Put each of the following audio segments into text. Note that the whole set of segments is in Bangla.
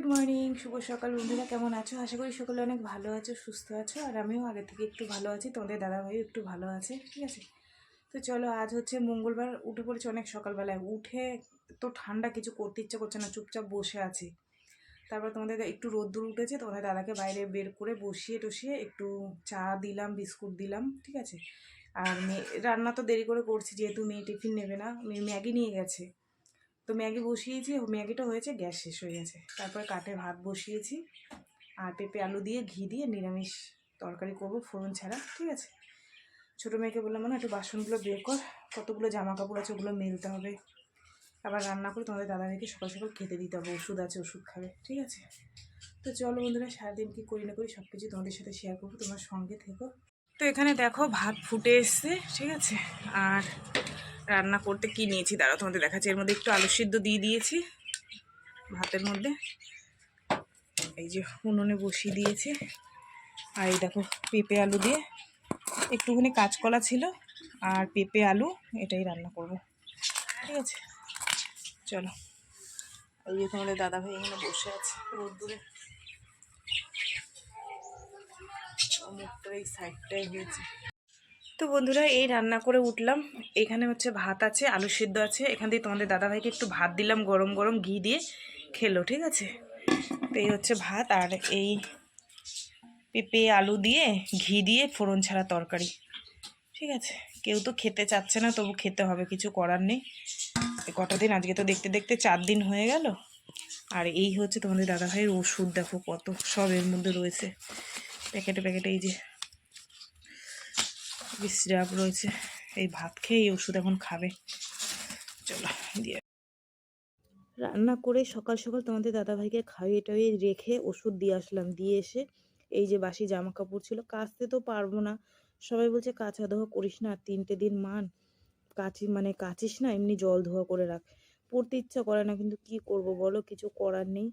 গুড মর্নিং শুভ সকাল বন্ধুরা, কেমন আছো? আশা করি সকলে অনেক ভালো আছো, সুস্থ আছো, আর আমিও আগে থেকে একটু ভালো আছি, তোমাদের দাদাভাইও একটু ভালো আছে, ঠিক আছে? তো চলো, আজ হচ্ছে মঙ্গলবার, উঠে পড়েছে অনেক সকালবেলায়, উঠে তো ঠান্ডা কিছু করতে ইচ্ছে করছে না, চুপচাপ বসে আছি। তারপর তোমাদের একটু রোদ্দুর উঠেছে, তোমাদের দাদাকে বাইরে বের করে বসিয়ে টসিয়ে একটু চা দিলাম, বিস্কুট দিলাম, ঠিক আছে? আর মেয়ে রান্না তো দেরি করে করছি, যেহেতু মেয়ে টিফিন নেবে না মেয়ে ম্যাগি নিয়ে গেছে। তো ম্যাগি বসিয়েছি, ম্যাগিটা হয়েছে, গ্যাস শেষ হয়ে গেছে। তারপরে কাঠে ভাত বসিয়েছি, আর পেঁপে আলু দিয়ে ঘি দিয়ে নিরামিষ তরকারি করব, ফোড়ন ছাড়া, ঠিক আছে? ছোটো মেয়েকে বললাম না একটু বাসনগুলো বের কর, কতগুলো জামা কাপড় আছে, ওগুলো মেলতে হবে। আবার রান্না করে তোমাদের দাদা দাদাভাইকে সকাল সকাল খেতে দিতে হবে, ওষুধ আছে, ওষুধ খাবে, ঠিক আছে? তো চলো বন্ধুরা, সারাদিন কী করি না করি সব কিছু তোমাদের সাথে শেয়ার করব, তোমার সঙ্গে থেকো। তো এখানে দেখো ভাত ফুটে এসছে, ঠিক আছে? আর রান্না করতে কি নিয়েছি? দাঁড়াও, তোমাদের দেখাচ্ছি। এর মধ্যে একটু আলু সিদ্ধ দিয়ে দিয়েছি, ভাতের মধ্যে। এই যে উনুনে বসিয়ে দিয়েছি। আর এই দেখো, পেঁপে আলু দিয়ে। একটুখানি কাঁচকলা ছিল, আর পেঁপে আলু, এটাই রান্না করব। ঠিক আছে? চলো। ওই যে তোমাদের দাদাভাই এখানে বসে আছে রোদ্দুরে। মুখটা এই সাইডটাই হয়েছে তো বন্ধুরা, এই রান্না করে উঠলাম। এখানে হচ্ছে ভাত আছে, আলু সিদ্ধ আছে। এখান দিয়ে তোমাদের দাদাভাইকে একটু ভাত দিলাম, গরম গরম ঘি দিয়ে। খেলো, ঠিক আছে? তো এই হচ্ছে ভাত, আর এই পেঁপে, আলু দিয়ে, ঘি দিয়ে ফোড়ন ছাড়া তরকারি। ঠিক আছে? কেউ তো খেতে চাচ্ছে না, তবু খেতে হবে, কিছু করার নেই। কটা দিন, আজকে তো দেখতে দেখতে চার দিন হয়ে গেল। আর এই হচ্ছে তোমাদের দাদাভাইয়ের ওষুধ, দেখো কত সব এর মধ্যে রয়েছে। প্যাকেটে প্যাকেটে এই যে সিরাপ রয়েছে। এই ভাত খেয়ে এই ওষুধ এখন খাবে। চলো, দিয়ে। রান্না করে সকাল সকাল তোমাদের দাদাভাইকে খাইয়ে টাইয়ে রেখে ওষুধ দিয়ে আসলাম। দিয়ে এসে এই যে বাসি জামা কাপড় ছিল, কাচতে তো পারব না। সবাই বলছে, কাঁচা ধোয়া করিস না, তিনটে দিন মান। কাচি মানে কাচিস না, এমনি জল ধোয়া করে রাখ। পড়তে ইচ্ছা করে না, কিন্তু কি করব বলো, কিছু করার নেই।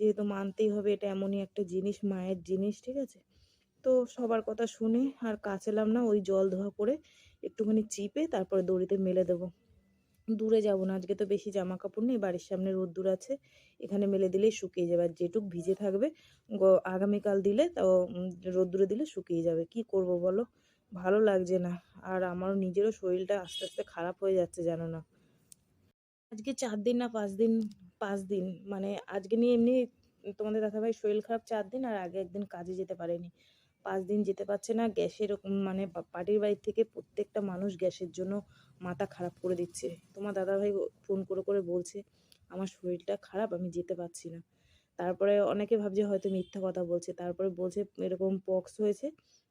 যেহেতু মানতেই হবে, এটা এমনই একটা জিনিস, মায়ের জিনিস, ঠিক আছে? তো সবার কথা শুনে, আর কাচলাম না, ওই জল ধোয়া করে একটুখানি চিপে তারপরে দড়িতে মেলে দেবো। দূরে যাব না, আজকে তো বেশি জামা কাপড় নেই, বাড়ির সামনে রোদ্দুর আছে, এখানে মেলে দিলেই শুকিয়ে যাবে। আর যেটুক ভিজে থাকবে আগামীকাল দিলে তাও রোদ্দুরে দিলে শুকিয়ে যাবে। কি করব বলো? ভালো লাগছে না, আর আমার নিজেরও শরীরটা আস্তে আস্তে খারাপ হয়ে যাচ্ছে, জানো না। আজকে চার দিন না পাঁচ দিন পাঁচ দিন মানে আজকে নিয়ে এমনি তোমাদের দেখা ভাই শরীর খারাপ চার দিন, আর আগে একদিন কাজে যেতে পারেনি। পাঁচ দিন যেতে পারছে না, গ্যাসের মানে পার্টির বাড়ির থেকে প্রত্যেকটা মানুষ গ্যাসের জন্য মাথা খারাপ করে দিচ্ছে। তোমার দাদাভাই ফোন করে করে বলছে, আমার শরীরটা খারাপ, আমি যেতে পারছি না। তারপরে অনেকে ভাবছে হয়তো মিথ্যা কথা বলছে, তারপরে বলছে এরকম পক্স হয়েছে,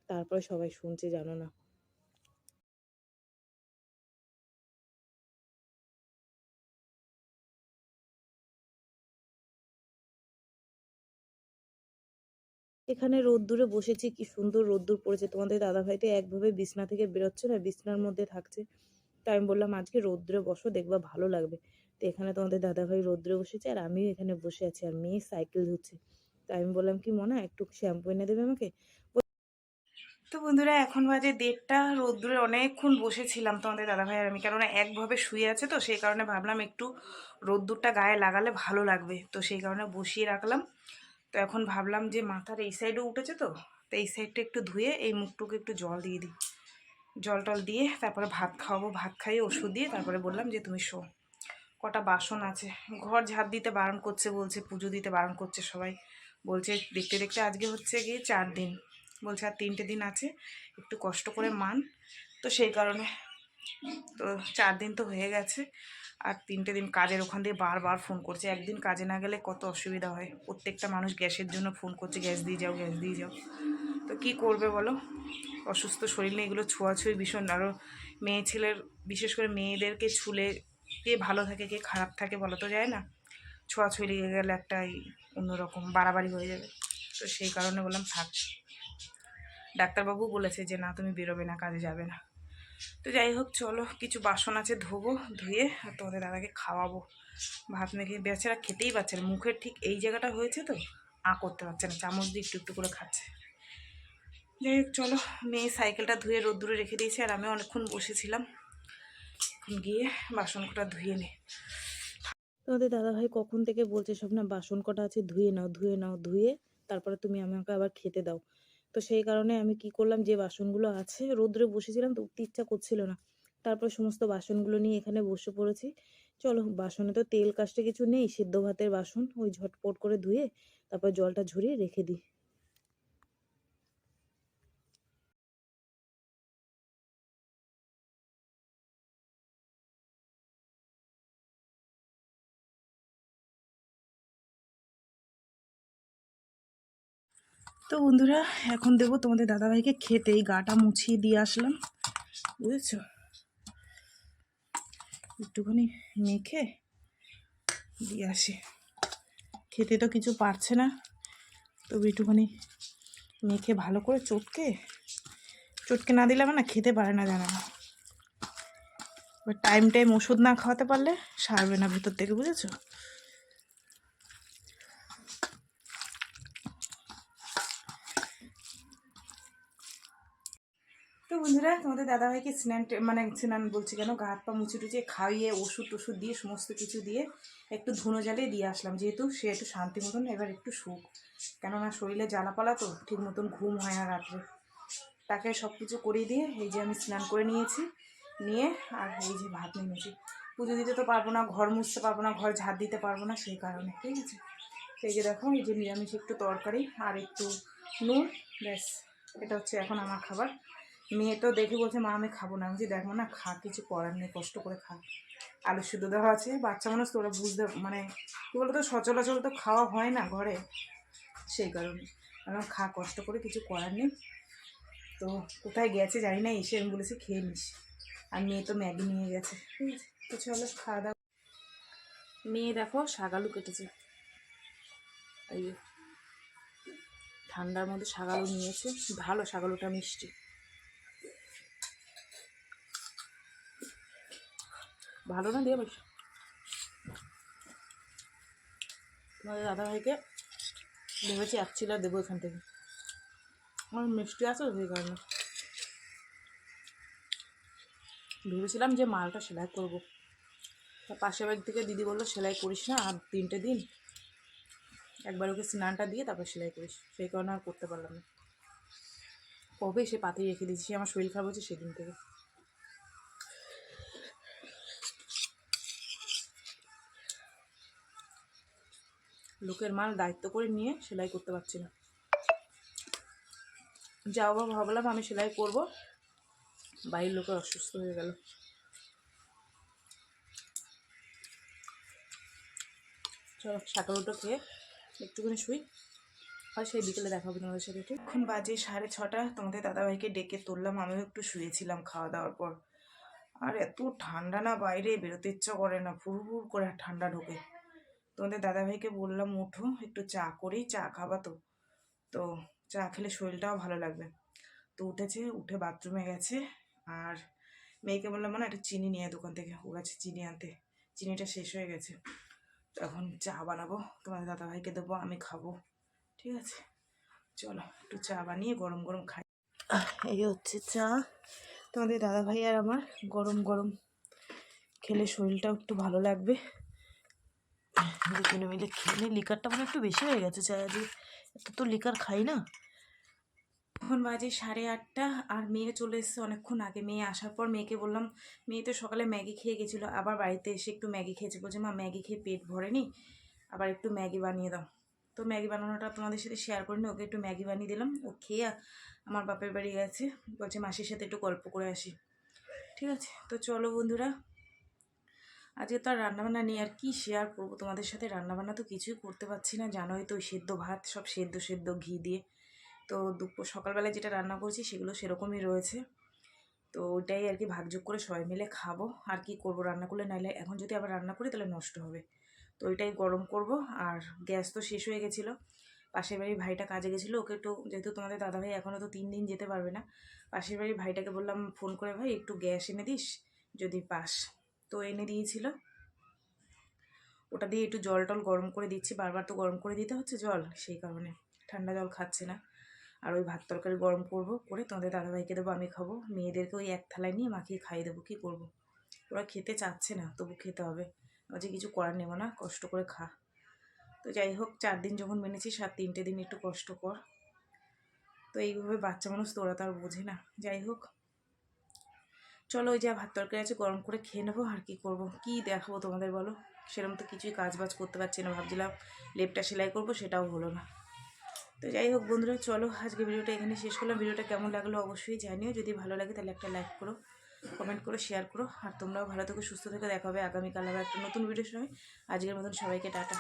তারপরে সবাই শুনছে জানো না। এখানে রোদ্দুরে বসেছি, কি সুন্দর রোদ্দুর পড়েছে। তোমাদের দাদাভাই তো একভাবে বিছনা থেকে বেরোচ্ছে না, বিছনার মধ্যে থাকছে। তো আমি বললাম, আজকে রোদ্দুরে বসো, দেখবা ভালো লাগবে। তো এখানে তোমাদের দাদাভাই রোদ্দুরে বসেছে আর আমিও এখানে বসে আছি, আর মেয়ে সাইকেল ধুচ্ছে। তো আমি বললাম, কি মনে, একটু শ্যাম্পু এনে দেবে আমাকে? তো বন্ধুরা, এখন বাজে দেড়টা, রোদ্দুরে অনেকক্ষণ বসেছিলাম তোমাদের দাদাভাই আর আমি, কেননা একভাবে শুয়ে আছে তো, সেই কারণে ভাবলাম একটু রোদ্দুরটা গায়ে লাগালে ভালো লাগবে। তো সেই কারণে বসিয়ে রাখলাম। তো এখন ভাবলাম যে মাথার এই সাইডও উঠেছে তো তো এই সাইডটা একটু ধুয়ে এই মুখটুকু একটু জল দিয়ে দিই। জল টল দিয়ে তারপরে ভাত খাওয়াবো, ভাত খাইয়ে ওষুধ দিয়ে তারপরে বললাম যে তুমি শো। কটা বাসন আছে, ঘর ঝাড় দিতে বারণ করছে বলছে, পুজো দিতে বারণ করছে সবাই। বলছে দেখতে দেখতে আজকে হচ্ছে গিয়ে চার দিন। বলছে আর তিনটে দিন আছে, একটু কষ্ট করে মান। তো সেই কারণে তো চার দিন তো হয়ে গেছে। আর তিনটে দিন কাজের ওখান দিয়ে বারবার ফোন করছে। একদিন কাজে না গেলে কত অসুবিধা হয়। প্রত্যেকটা মানুষ গ্যাসের জন্য ফোন করছে, গ্যাস দিয়ে যাও, গ্যাস দিয়ে যাও। তো কি করবে বলো? অসুস্থ শরীর নিয়ে এগুলো ছোঁয়াছুঁই ভীষণ। আরও মেয়ে ছেলের, বিশেষ করে মেয়েদেরকে ছুলে কে ভালো থাকে, কে খারাপ থাকে বলো তো যায় না? ছোঁয়াছুঁই লেগে গেলে একটাই অন্যরকম, বাড়াবাড়ি হয়ে যাবে। তো সেই কারণে বললাম, থাক। ডাক্তারবাবু বলেছে যে, না, তুমি বেরোবে না, কাজে যাবে না। তো যাই হোক, চলো কিছু বাসন আছে ধোবো, ধুয়ে আর তোমাদের দাদাকে খাওয়াবো। ভাত মেখে বেচারা খেতেই পারছে না। মুখের ঠিক এই জায়গাটা হয়েছে তো, আ করতে পারছে না, চামচ দিয়ে একটু একটু করে খাচ্ছে। যাই হোক, চলো, মেয়ে সাইকেলটা ধুয়ে রোদ্দুরে রেখে দিয়েছে আর আমি অনেকক্ষণ বসেছিলাম। গিয়ে বাসন কটা ধুয়ে নি। তোমাদের দাদাভাই কখন থেকে বলছে, সব না বাসন কটা আছে ধুয়ে নাও ধুয়ে নাও, ধুয়ে, তারপরে তুমি আমাকে আবার খেতে দাও। তো সেই কারণে আমি কি করলাম, যে বাসনগুলো আছে, রোদ্রে বসেছিলাম তো উঠতে ইচ্ছা করছিল না। তারপর সমস্ত বাসনগুলো নিয়ে এখানে বসে পড়েছি। চলো, বাসনে তো তেল কাজটা কিছু নেই, সেদ্ধ ভাতের বাসন, ওই ঝটপট করে ধুয়ে তারপর জলটা ঝরিয়ে রেখে দিই। তো বন্ধুরা, এখন দেবো তোমাদের দাদাভাইকে খেতে। এই গাটা মুছিয়ে দিয়ে আসলাম, বুঝেছ? একটুখানি মেখে দিয়ে আসি। খেতে তো কিছু পারছে না, তবু একটুখানি মেখে ভালো করে চটকে চটকে না দিলে না খেতে পারে না জানা। না টাইম টাইম ওষুধ না খাওয়াতে পারলে সারবে না ভেতর থেকে, বুঝেছ তো বন্ধুরা, তোমাদের দাদাভাইকে স্নান মানে স্নান বলছি কেন? গা হাত পা মুছে টুচে খাইয়ে ওষুধ টষুধ দিয়ে, সমস্ত কিছু দিয়ে একটু ধুনো জ্বালিয়ে দিয়ে আসলাম। যেহেতু সে একটু শান্তি মতন, এবার একটু সুখ কেননা শরীরে জ্বালাপালা তো, ঠিক মতন ঘুম হয় না রাত্রে। তাকে সব কিছু করিয়ে দিয়ে এই যে আমি স্নান করে নিয়েছি, নিয়ে আর এই যে ভাত নেমেছি। পুজো দিতে তো পারব না, ঘর মুছতে পারব না, ঘর ঝাড় দিতে পারব না, সেই কারণে, ঠিক আছে? সেই যে দেখো, এই যে নিরামিষ একটু তরকারি আর একটু নুন, ব্যাস। এটা হচ্ছে এখন আমার খাবার। মেয়ে তো দেখে বলছে, মা, আমি খাব না। আমি দেখো না, খা, কিছু করার নেই, কষ্ট করে খা। আলু সিদ্ধ দেওয়া আছে, বাচ্চা মানুষ তো ওরা বুঝতে মানে কী বলতো সচলাচল তো খাওয়া হয় না ঘরে। সেই কারণে। আমি খা, কষ্ট করে কিছু করার নেই। তো কোথায় গেছে জানি না, এসে আমি বলেছি, খেয়ে নিস। আর মেয়ে তো ম্যাগি নিয়ে গেছে তো চলো, খাওয়া দাওয়া। মেয়ে দেখো শাগালু কেটেছে। ঠান্ডার মধ্যে শাগালু নিয়েছে, ভালো শাগালুটা মিষ্টি। ভালো না দিয়ে বসে তোমাদের দাদাভাইকে ভেবেছি এক চিলা দেবো এখান থেকে। আমার মিষ্টি আছে সেই কারণে। ভেবেছিলাম যে মালটা সেলাই করব। তা পাশের বাড়ি থেকে দিদি বলল, সেলাই করিস না, আর তিনটে দিন একবার ওকে স্নানটা দিয়ে তারপর সেলাই করিস। সেই কারণে আর করতে পারলাম না। কবে সে পাতে রেখে দিয়েছি আমার শরীর খারাপ হচ্ছে সেদিন থেকে। লোকের মাল দায়িত্ব করে নিয়ে সেলাই করতে পারছি না। যাও ভাবলাম আমি সেলাই করব। বাড়ির লোকের অসুস্থ হয়ে গেল। চলো সাকালুটো খেয়ে একটুখানি শুই। আর সেই বিকেলে দেখাবো তোমাদের সাথে এখন বাজে সাড়ে ছটা, তোমাদের দাদাভাইকে ডেকে তুললাম, আমিও একটু শুয়েছিলাম খাওয়া দাওয়ার পর। আর এত ঠান্ডা না বাইরে, বেরোতে ইচ্ছা করে না ফুর ফুর করে ঠান্ডা ঢোকে। তোমাদের দাদাভাইকে বললাম উঠো একটু চা করি, চা খাবা তো। তো চা খেলে শরীরটাও ভালো লাগবে। তো উঠেছে, উঠে বাথরুমে গেছে আর মেয়েকে বললাম মানে একটা চিনি নিয়ে দোকান থেকে ও গেছে চিনি আনতে। চিনিটা শেষ হয়ে গেছে। তো এখন চা বানাবো, তোমাদের দাদাভাইকে দেবো, আমি খাব। ঠিক আছে? চলো, একটু চা বানিয়ে গরম গরম খাই। এই হচ্ছে চা। তোমাদের দাদাভাই আর আমার গরম গরম খেলে শরীরটাও একটু ভালো লাগবে। দুজনে মিলে খেলে লিকারটা মানে একটু বেশি হয়ে গেছে চায় যে এত তো লিকার খাই না। এখন বাজে সাড়ে আটটা আর মেয়ে চলে এসেছে অনেকক্ষণ আগে। মেয়ে আসার পর মেয়েকে বললাম, মেয়ে তো সকালে ম্যাগি খেয়ে গেছিল, আবার বাড়িতে এসে একটু ম্যাগি খেয়েছে। বলছে, মা, ম্যাগি খেয়ে পেট ভরেনি, আবার একটু ম্যাগি বানিয়ে দাও। তো ম্যাগি বানানোটা তোমাদের সাথে শেয়ার করিনি, ওকে একটু ম্যাগি বানিয়ে দিলাম। ও খেয়ে আমার বাপের বাড়ি গেছে। বলছে, মাসির সাথে একটু গল্প করে আসি। ঠিক আছে, তো চলো বন্ধুরা আজকে তো আর রান্নাবান্না নেই, আর কি শেয়ার করব? তোমাদের সাথে রান্নাবান্না তো কিছুই করতে পারছি না, জানোই তো সেদ্ধ ভাত, সব সেদ্ধ সেদ্ধ ঘি দিয়ে। তো দুপুর, সকালবেলায় যেটা রান্না করছি সেগুলো সেরকমই রয়েছে। তো ওইটাই আর কি ভাগযোগ করে সবাই মিলে খাব, আর কি করব রান্না করলে? নাইলে এখন যদি আবার রান্না করি তাহলে নষ্ট হবে। তো ওইটাই গরম করব, আর গ্যাস তো শেষ হয়ে গেছিল। পাশের বাড়ির ভাইটা কাজে গেছিল, ওকে একটু, যেহেতু তোমাদের দাদাভাই এখনও তো তিন দিন যেতে পারবে না, পাশের বাড়ির ভাইটাকে বললাম, ফোন করে ভাই, একটু গ্যাস এনে দিস, যদি পাস। তো এনে দিয়েছিল। ওটা দিয়ে একটু জল টল গরম করে দিচ্ছি, বারবার তো গরম করে দিতে হচ্ছে জল, সেই কারণে ঠান্ডা জল খাচ্ছে না। আর ওই ভাত তরকারি গরম করব, করে তোমাদের দাদাভাইকে দেবো, আমি খাব। মেয়েদেরকে ওই এক থালায় নিয়ে মাখিয়ে খাইয়ে দেবো, কী করব? ওরা খেতে চাচ্ছে না, তবু খেতে হবে। আজকে কিছু করার নেব না, কষ্ট করে খা। তো যাই হোক, চার দিন যখন মেনেছিস আর তিনটে দিন একটু কষ্ট কর। তো এইভাবে বাচ্চা মানুষ তোরা তো আর বোঝে না। যাই হোক চলো ওই যা ভাত তরকারি আছে, গরম করে খেয়ে নেব, আর কি করব? কি দেখাবো তোমাদের বলো? সেরকম তো কিছুই কাজ বাজ করতে পারছি না, ভাবছিলাম লেপটা সেলাই করব, সেটাও হলো না। তো যাই হোক বন্ধুরা, চলো আজকে ভিডিওটা এখানে শেষ করলাম। ভিডিওটা কেমন লাগল অবশ্যই জানিও, যদি ভালো লাগে তাহলে একটা লাইক করো কমেন্ট করো শেয়ার করো, আর তোমরাও ভালো থেকো, সুস্থ থেকে, দেখা হবে আগামীকাল আবার একটা নতুন ভিডিওর সময় আজকের মতন সবাইকে টাটা।